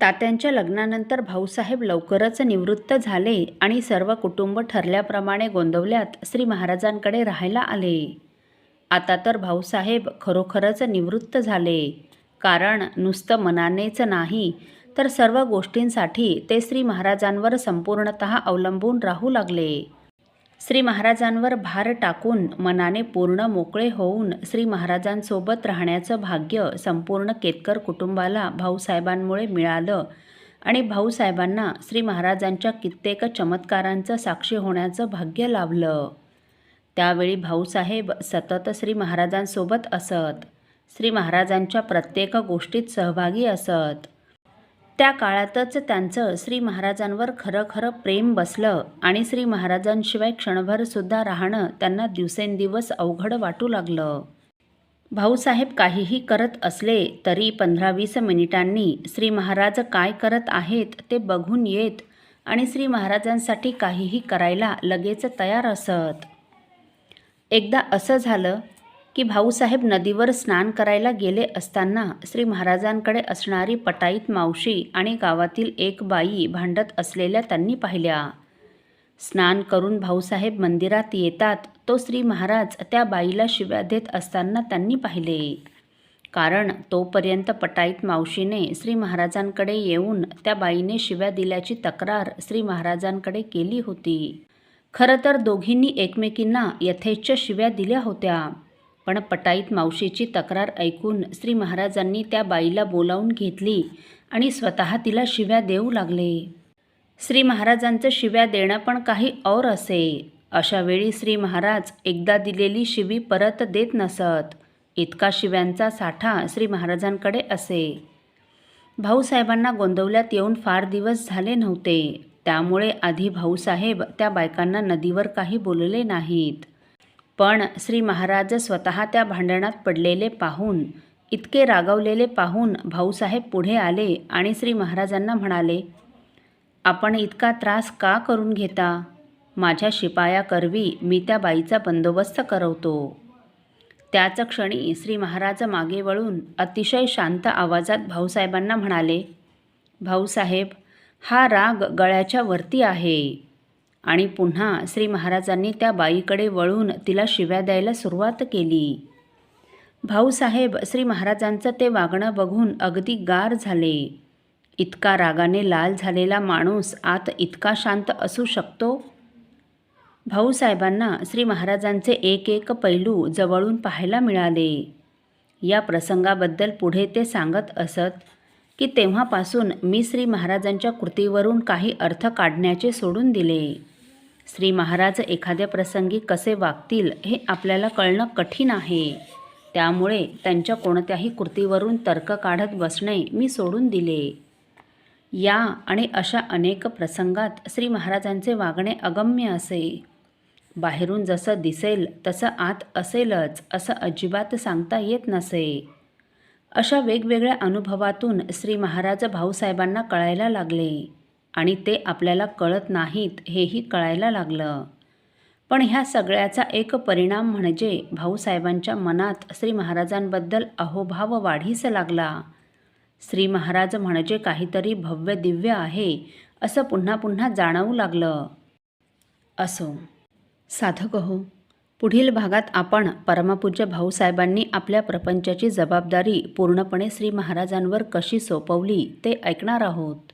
तात्यांच्या लग्नानंतर भाऊसाहेब लवकरच निवृत्त झाले आणि सर्व कुटुंब ठरल्याप्रमाणे गोंदवल्यात श्री महाराजांकडे राहायला आले. आता तर भाऊसाहेब खरोखरच निवृत्त झाले. कारण नुसतं मनानेच नाही तर सर्व गोष्टींसाठी ते श्री महाराजांवर संपूर्णत अवलंबून राहू लागले. श्री महाराजांवर भार टाकून मनाने पूर्ण मोकळे होऊन श्री महाराजांसोबत राहण्याचं भाग्य संपूर्ण केतकर कुटुंबाला भाऊसाहेबांमुळे मिळालं आणि भाऊसाहेबांना श्री महाराजांच्या कित्येक चमत्कारांचं साक्षी होण्याचं भाग्य लाभलं. त्यावेळी भाऊसाहेब सतत श्री महाराजांसोबत असत श्री महाराजांच्या प्रत्येक गोष्टीत सहभागी असत. त्या काळातच त्यांचं श्री महाराजांवर खरं खरं प्रेम बसलं आणि श्री महाराजांशिवाय क्षणभरसुद्धा राहणं त्यांना दिवसेंदिवस अवघड वाटू लागलं. भाऊसाहेब काहीही करत असले तरी पंधरा वीस मिनिटांनी श्री महाराज काय करत आहेत ते बघून येत आणि श्री महाराजांसाठी काहीही करायला लगेच तयार असत. एकदा असं झालं की भाऊसाहेब नदीवर स्नान करायला गेले असताना श्री महाराजांकडे असणारी पटाईत मावशी आणि गावातील एक बाई भांडत असलेल्या त्यांनी पाहिल्या. स्नान करून भाऊसाहेब मंदिरात येतात तो श्री महाराज त्या बाईला शिव्या देत असताना त्यांनी पाहिले. कारण तोपर्यंत पटाईत मावशीने श्री महाराजांकडे येऊन त्या बाईने शिव्या दिल्याची तक्रार श्री महाराजांकडे केली होती. खरं तर दोघींनी एकमेकींना यथेच्छ शिव्या दिल्या होत्या. पण पटाईत मावशीची तक्रार ऐकून श्री महाराजांनी त्या बाईला बोलावून घेतली आणि स्वतः तिला शिव्या देऊ लागले. श्री महाराजांचं शिव्या देणं पण काही और असे. अशावेळी श्री महाराज एकदा दिलेली शिवी परत देत नसत. इतका शिव्यांचा साठा श्री महाराजांकडे असे. भाऊसाहेबांना गोंदवल्यात येऊन फार दिवस झाले नव्हते. त्यामुळे आधी भाऊसाहेब त्या बायकांना नदीवर काही बोलले नाहीत. पण श्री महाराज स्वतः त्या भांडणात पडलेले पाहून इतके रागावलेले पाहून भाऊसाहेब पुढे आले आणि श्री महाराजांना म्हणाले आपण इतका त्रास का करून घेता? माझ्या शिपाया करवी मी त्या बाईचा बंदोबस्त करवतो. त्याच क्षणी श्री महाराज मागे वळून अतिशय शांत आवाजात भाऊसाहेबांना म्हणाले भाऊसाहेब हा राग गळ्याच्या वरती आहे. आणि पुन्हा श्री महाराजांनी त्या बाईकडे वळून तिला शिव्या द्यायला सुरुवात केली. भाऊसाहेब श्री महाराजांचं ते वागणं बघून अगदी गार झाले. इतका रागाने लाल झालेला माणूस आत इतका शांत असू शकतो? भाऊसाहेबांना श्री महाराजांचे एक एक पैलू जवळून पाहायला मिळाले. या प्रसंगाबद्दल पुढे ते सांगत असत की तेव्हापासून मी श्री महाराजांच्या कृतीवरून काही अर्थ काढण्याचे सोडून दिले. श्री महाराज एखाद्या प्रसंगी कसे वागतील हे आपल्याला कळणं कठीण आहे. त्यामुळे त्यांच्या कोणत्याही कृतीवरून तर्क काढत बसणे मी सोडून दिले. या आणि अशा अनेक प्रसंगात श्री महाराजांचे वागणे अगम्य असे. बाहेरून जसं दिसेल तसं आत असेलच असं अजिबात सांगता येत नसे. अशा वेगवेगळ्या अनुभवातून श्री महाराज भाऊसाहेबांना कळायला लागले. आणि ते आपल्याला कळत नाहीत हेही कळायला लागलं. पण ह्या सगळ्याचा एक परिणाम म्हणजे भाऊसाहेबांच्या मनात श्री महाराजांबद्दल अहोभाव वाढीस लागला. श्री महाराज म्हणजे काहीतरी भव्य दिव्य आहे असं पुन्हा पुन्हा जाणवू लागलं. असो. साधक हो पुढील भागात आपण परमपूज्य भाऊसाहेबांनी आपल्या प्रपंचाची जबाबदारी पूर्णपणे श्री महाराजांवर कशी सोपवली ते ऐकणार आहोत.